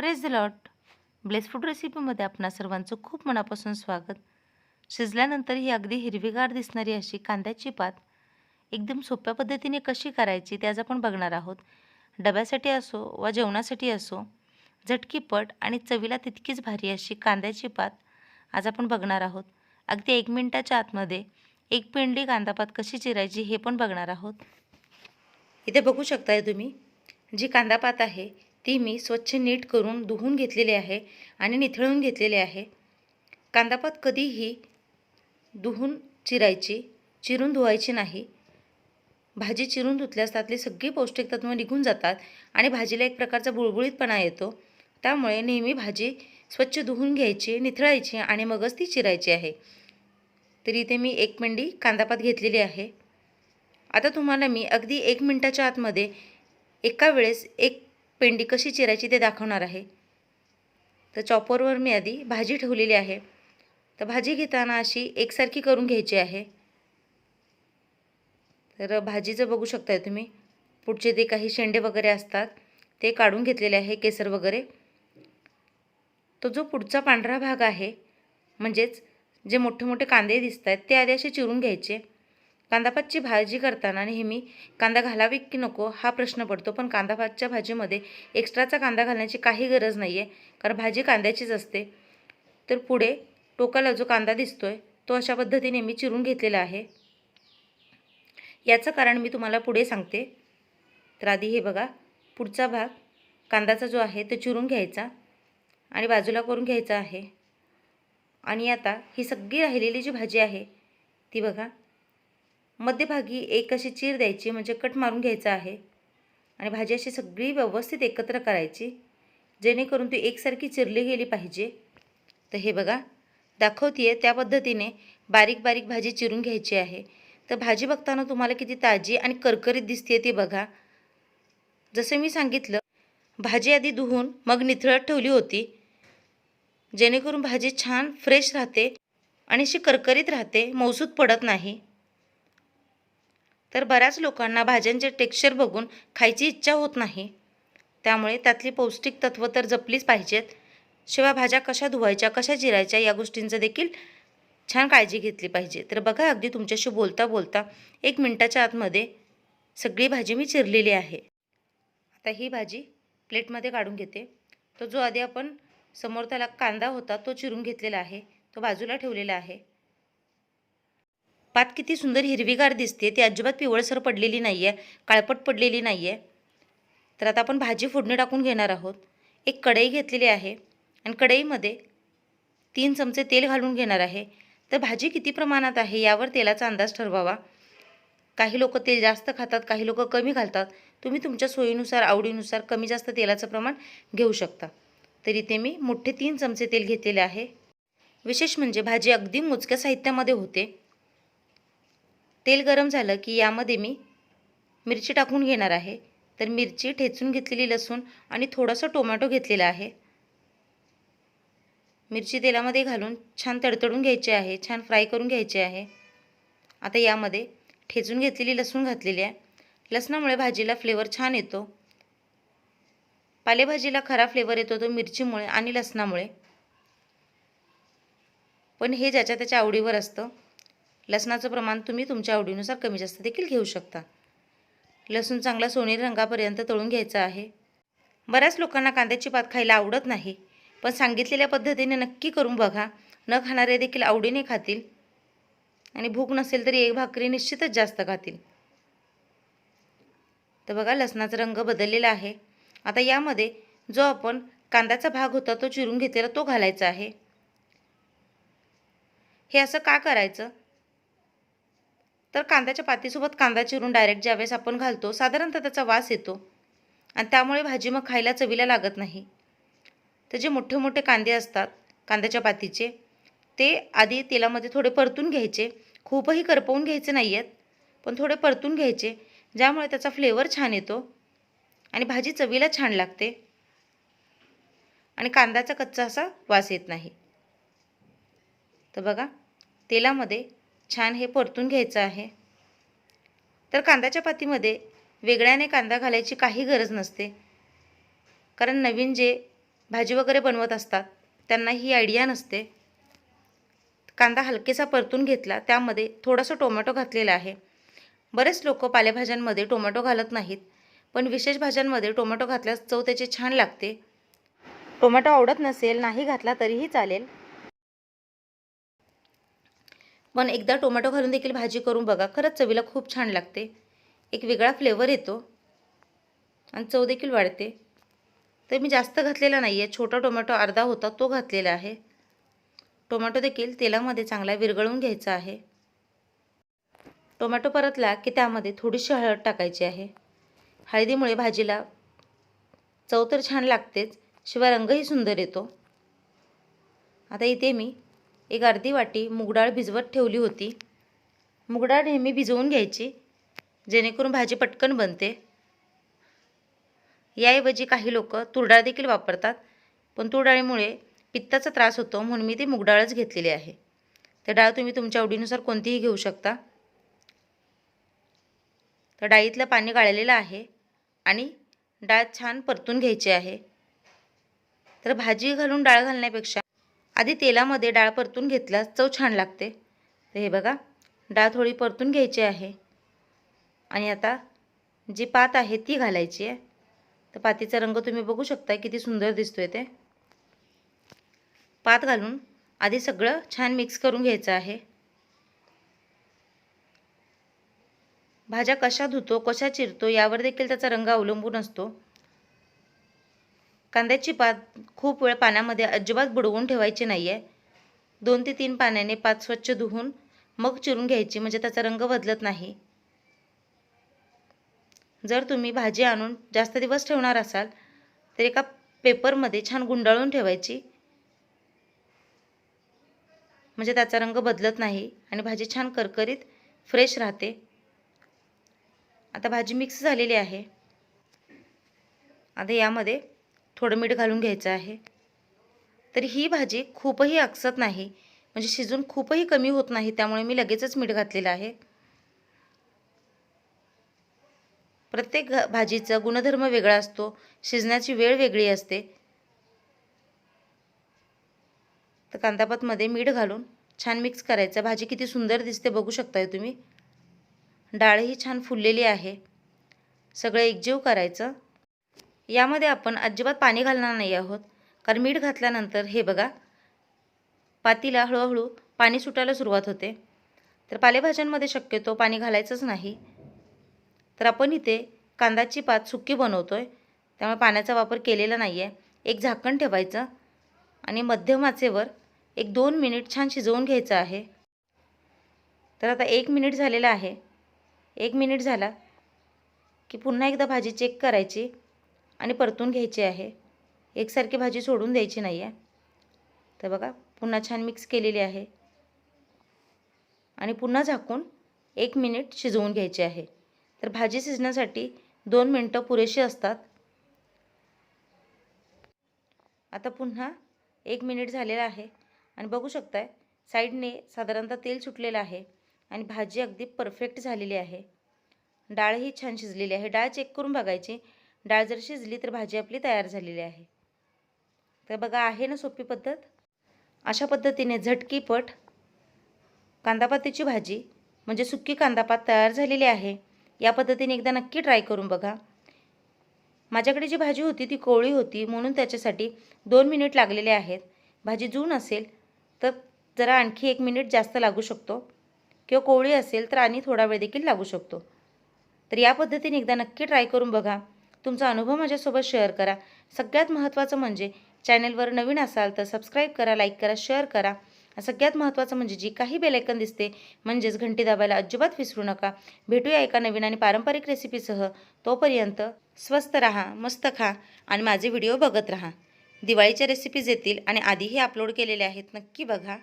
Praise the lord bless food रेसिपीमध्ये आपणा सर्वांचं खूप मनापासून स्वागत. शिजल्यानंतर ही अगदी हिरवीगार दिसणारी अशी कांद्याची पात एकदम सोप्या पद्धतीने कशी करायची ते आज आपण बघणार आहोत. डब्यासाठी असो वा जेवणासाठी असो झटकीपट आणि चवीला तितकीच भारी अशी कांद्याची पात आज आपण बघणार आहोत. अगदी एक मिनटाच्या आतमध्ये एक पेंडी कांदापात कशी चिरायची हे पण बघणार आहोत. इथे बघू शकताय तुम्ही जी कांदापात आहे ती मी स्वच्छ नीट करून धुवून घेतलेली आहे आणि निथळून घेतलेली आहे. कांदापात कधीही धुवून चिरायची चिरून धुवायची नाही. भाजी चिरून धुतल्यास त्यातली सगळी पौष्टिक तत्त्व निघून जातात आणि भाजीला एक प्रकारचा बुळबुळीतपणा येतो. त्यामुळे नेहमी भाजी स्वच्छ धुवून घ्यायची निथळायची आणि मगच ती चिरायची आहे. तर इथे मी एक मिंडी कांदापात घेतलेली आहे. आता तुम्हाला मी अगदी एक मिनटाच्या आतमध्ये एका वेळेस एक पेंडी कशी चिरायची ते दाखवणार आहे. तर चॉपरवर मी आधी भाजी ठेवलेली आहे. तर भाजी घेताना अशी एकसारखी करून घ्यायची आहे. तर भाजीचं बघू शकताय तुम्ही पुढचे ते काही शेंडे वगैरे असतात ते काढून घेतलेले आहे केसर वगैरे. तो जो पुढचा पांढरा भाग आहे म्हणजेच जे मोठे मोठे कांदे दिसत आहेत ते आधी असे चिरून घ्यायचे. कांदापातची भाजी करताना नेहमी कांदा घालावी की नको हा प्रश्न पडतो. पण कांदापातच्या भाजीमध्ये एक्स्ट्राचा कांदा घालण्याची काही गरज नाही आहे कारण भाजी कांद्याचीच असते. तर पुढे टोकाला जो कांदा दिसतोय तो अशा पद्धतीने मी चिरून घेतलेला आहे. याचं कारण मी तुम्हाला पुढे सांगते. तर आधी हे बघा. पुढचा भाग कांदाचा जो आहे तो चिरून घ्यायचा आणि बाजूला करून घ्यायचा आहे. आणि आता ही सगळी राहिलेली जी भाजी आहे ती बघा. मध्यभागी एक अशी चीर द्यायची म्हणजे कट मारून घ्यायचा आहे. आणि भाजी अशी सगळी व्यवस्थित एकत्र करायची. जेणेकरून ती एकसारखी चिरली गेली पाहिजे. तर हे बघा दाखवते त्या पद्धतीने बारीक बारीक भाजी चिरून घ्यायची आहे. तर भाजी बघताना तुम्हाला किती ताजी आणि करकरीत दिसते ती बघा. जसं मी सांगितलं भाजी आधी धुवून मग निथळत ठेवली होती. जेणेकरून भाजी छान फ्रेश राहते आणि अशी करकरीत राहते मौसूद पडत नाही. तर बऱ्याच लोकांना भाज्यांचे टेक्स्चर बघून खायची इच्छा होत नाही. त्यामुळे त्यातली पौष्टिक तत्त्व तर जपलीच पाहिजेत. शिवाय भाज्या कशा धुवायच्या कशा चिरायच्या या गोष्टींचं देखील छान काळजी घेतली पाहिजे. तर बघा अगदी तुमच्याशी बोलता बोलता एक मिनटाच्या आतमध्ये सगळी भाजी मी चिरलेली आहे. आता ही भाजी प्लेटमध्ये काढून घेते. तो जो आधी आपण समोर त्याला कांदा होता तो चिरून घेतलेला आहे. तो बाजूला ठेवलेला आहे. पात किती सुंदर हिरवीगार दिसते ती अजिबात पिवळसर पडलेली नाही आहे काळपट पडलेली नाही आहे तर आता आपण भाजी फोडणी टाकून घेणार आहोत. एक कढई घेतलेली आहे आणि कढईमध्ये तीन चमचे तेल घालून घेणार आहे. तर भाजी किती प्रमाणात आहे यावर तेलाचा अंदाज ठरवावा. काही लोक तेल जास्त खातात काही लोक कमी घालतात. तुम्ही तुमच्या सोयीनुसार आवडीनुसार कमी जास्त तेलाचं प्रमाण घेऊ शकता. तर इथे मी मोठे तीन चमचे तेल घेतलेले आहे. विशेष म्हणजे भाजी अगदी मोजक्या साहित्यामध्ये होते. तेल गरम झालं की यामध्ये मी मिरची टाकून घेणार आहे. तर मिरची ठेचून घेतलेली लसूण आणि थोडंसं टोमॅटो घेतलेला आहे. मिरची तेलामध्ये घालून छान तडतडून घ्यायची आहे छान फ्राय करून घ्यायची आहे. आता यामध्ये ठेचून घेतलेली लसूण घातलेली आहे. लसणामुळे भाजीला फ्लेवर छान येतो. पालेभाजीला खरा फ्लेवर येतो तो मिरचीमुळे आणि लसणामुळे. पण हे ज्याच्या त्याच्या आवडीवर असतं. लसणाचं प्रमाण तुम्ही तुमच्या आवडीनुसार कमी जास्त देखील घेऊ शकता. लसूण चांगला सोनेरी रंगापर्यंत तळून घ्यायचा आहे. बऱ्याच लोकांना कांद्याची पात खायला आवडत नाही पण सांगितलेल्या पद्धतीने नक्की करून बघा. न खाणारे देखील आवडीने खातील. आणि भूक नसेल तरी एक भाकरी निश्चितच जास्त खातील. तर बघा लसणाचा रंग बदललेला आहे. आता यामध्ये जो आपण कांद्याचा भाग होता तो चिरून घेतलेला तो घालायचा आहे. हे असं का करायचं? तर कांद्याच्या पातीसोबत कांदा चिरून डायरेक्ट ज्यावेळेस आपण घालतो साधारणतः त्याचा वास येतो. आणि त्यामुळे भाजी मग खायला चवीला लागत नाही. तर जे मोठे मोठे कांदे असतात कांद्याच्या पातीचे ते आधी तेलामध्ये थोडे परतून घ्यायचे. खूपही करपवून घ्यायचे नाही आहेत पण थोडे परतून घ्यायचे ज्यामुळे त्याचा फ्लेवर छान येतो आणि भाजी चवीला छान लागते. आणि कांद्याचा कच्चा असा वास येत नाही. तर बघा तेलामध्ये छान हे परतून घ्यायचं आहे. तर कांद्याच्या पातीमध्ये वेगळ्याने कांदा घालायची काही गरज नसते. कारण नवीन जे भाजी वगैरे बनवत असतात त्यांना ही आयडिया नसते. कांदा हलकेसा परतून घेतला त्यामध्ये थोडंसं टोमॅटो घातलेला आहे. बरेच लोक पालेभाज्यांमध्ये टोमॅटो घालत नाहीत पण विशेष भाज्यांमध्ये टोमॅटो घातल्यास चव त्याची छान लागते. टोमॅटो आवडत नसेल नाही घातला तरीही चालेल. पण एकदा टोमॅटो घालून देखील भाजी करून बघा खरंच चवीला खूप छान लागते. एक वेगळा फ्लेवर येतो. आणि चव देखील वाढते. तर मी जास्त घातलेला नाही आहे छोटा टोमॅटो अर्धा होता तो घातलेला आहे. टोमॅटो देखील तेलामध्ये चांगला विरघळून घ्यायचा आहे. टोमॅटो परतला की त्यामध्ये थोडीशी हळद टाकायची आहे. हळदीमुळे भाजीला चव तर छान लागतेच शिवाय रंगही सुंदर येतो. आता इथे मी एक अर्धी वाटी मुगडाळ भिजवत ठेवली होती. मुगडाळ नेहमी भिजवून घ्यायची जेणेकरून भाजी पटकन बनते. याऐवजी काही लोक तुरडाळ देखील वापरतात पण तुरडाळीमुळे पित्ताचा त्रास होतो म्हणून मी ती मुगडाळच घेतलेली आहे. तर डाळ तुम्ही तुमच्या आवडीनुसार कोणतीही घेऊ शकता. तर डाळीतलं पाणी गाळलेलं आहे आणि डाळ छान परतून घ्यायची आहे. तर भाजी घालून डाळ घालण्यापेक्षा आधी तेलामध्ये डाळ परतून घेतल्यास चव छान लागते. तर हे बघा डाळ थोडी परतून घ्यायची आहे. आणि आता जी पात आहे ती घालायची आहे. तर पातीचा रंग तुम्ही बघू शकता किती सुंदर दिसतोय ते. पात घालून आधी सगळं छान मिक्स करून घ्यायचं आहे. भाज्या कशा धुतो कशा चिरतो यावर देखील त्याचा रंग अवलंबून असतो. कांद्याची पात खूप वेळ पाण्यामध्ये अजिबात बुडवून ठेवायची नाही आहे दोन ते तीन पाण्याने पात स्वच्छ धुवून मग चिरून घ्यायची म्हणजे त्याचा रंग बदलत नाही. जर तुम्ही भाजी आणून जास्त दिवस ठेवणार असाल तर एका पेपरमध्ये छान गुंडाळून ठेवायची. म्हणजे त्याचा रंग बदलत नाही आणि भाजी छान करकरीत फ्रेश राहते. आता भाजी मिक्स झालेली आहे. आता यामध्ये थोडं मीठ घालून घ्यायचं आहे. तर ही भाजी खूपही आकसत नाही. म्हणजे शिजून खूपही कमी होत नाही त्यामुळे मी लगेचच मीठ घातलेलं आहे. प्रत्येक भाजीचा गुणधर्म वेगळा असतो. शिजण्याची वेळ वेगळी असते. तर कांदापातमध्ये मीठ घालून छान मिक्स करायचं. भाजी किती सुंदर दिसते बघू शकताय तुम्ही. डाळही छान फुललेली आहे. सगळं एकजीव करायचं. यामध्ये आपण अजिबात पाणी घालणार नाही आहोत. कारण मीठ घातल्यानंतर हे बघा पातीला हळूहळू पाणी सुटायला सुरुवात होते. तर पालेभाज्यांमध्ये शक्यतो पाणी घालायचंच नाही. तर आपण इथे कांदाची पात सुकी बनवतो आहे त्यामुळे पाण्याचा वापर केलेला नाही आहे एक झाकण ठेवायचं आणि मध्यम आचेवर एक दोन मिनिट छान शिजवून घ्यायचं आहे. तर आता एक मिनिट झालेला आहे. एक मिनिट झाला की पुन्हा एकदा भाजी चेक करायची. आणि परतून घ्यायची आहे. एकसारखी भाजी सोडून द्यायची नाही आहे तर बघा पुन्हा छान मिक्स केलेली आहे. आणि पुन्हा झाकून एक मिनिट शिजवून घ्यायची आहे. तर भाजी शिजण्यासाठी दोन मिनटं पुरेशी असतात. आता पुन्हा एक मिनिट झालेला आहे. आणि बघू शकताय साईडने साधारणतः तेल सुटलेलं आहे. आणि भाजी अगदी परफेक्ट झालेली आहे. डाळही छान शिजलेली आहे. डाळ चेक करून बघायची. डाळ जर शिजली तर भाजी आपली तयार झालेली आहे. तर बघा आहे ना सोपी पद्धत? अशा पद्धतीने झटकीपट कांदापातीची भाजी म्हणजे सुक्की कांदापात तयार झालेली आहे. या पद्धतीने एकदा नक्की ट्राय करून बघा. माझ्याकडे जी भाजी होती ती कोवळी होती म्हणून त्याच्यासाठी दोन मिनिट लागलेले आहेत. भाजी जून असेल तर जरा आणखी एक मिनिट जास्त लागू शकतो. किंवा कोवळी असेल तर आणि थोडा वेळ देखील लागू शकतो. तर या पद्धतीने एकदा नक्की ट्राय करून बघा. तुमचा अनुभव माझ्यासोबत शेअर करा. सगळ्यात महत्त्वाचं म्हणजे चॅनलवर नवीन असाल तर सबस्क्राईब करा लाईक करा शेअर करा. सगळ्यात महत्त्वाचं म्हणजे जी काही बेलायकन दिसते म्हणजेच घंटी दाबायला अजिबात विसरू नका. भेटूया एका नवीन आणि पारंपरिक रेसिपीसह. तोपर्यंत स्वस्त राहा मस्त खा आणि माझे व्हिडिओ बघत राहा. दिवाळीच्या रेसिपीज येतील आणि आधीही अपलोड केलेले आहेत नक्की बघा.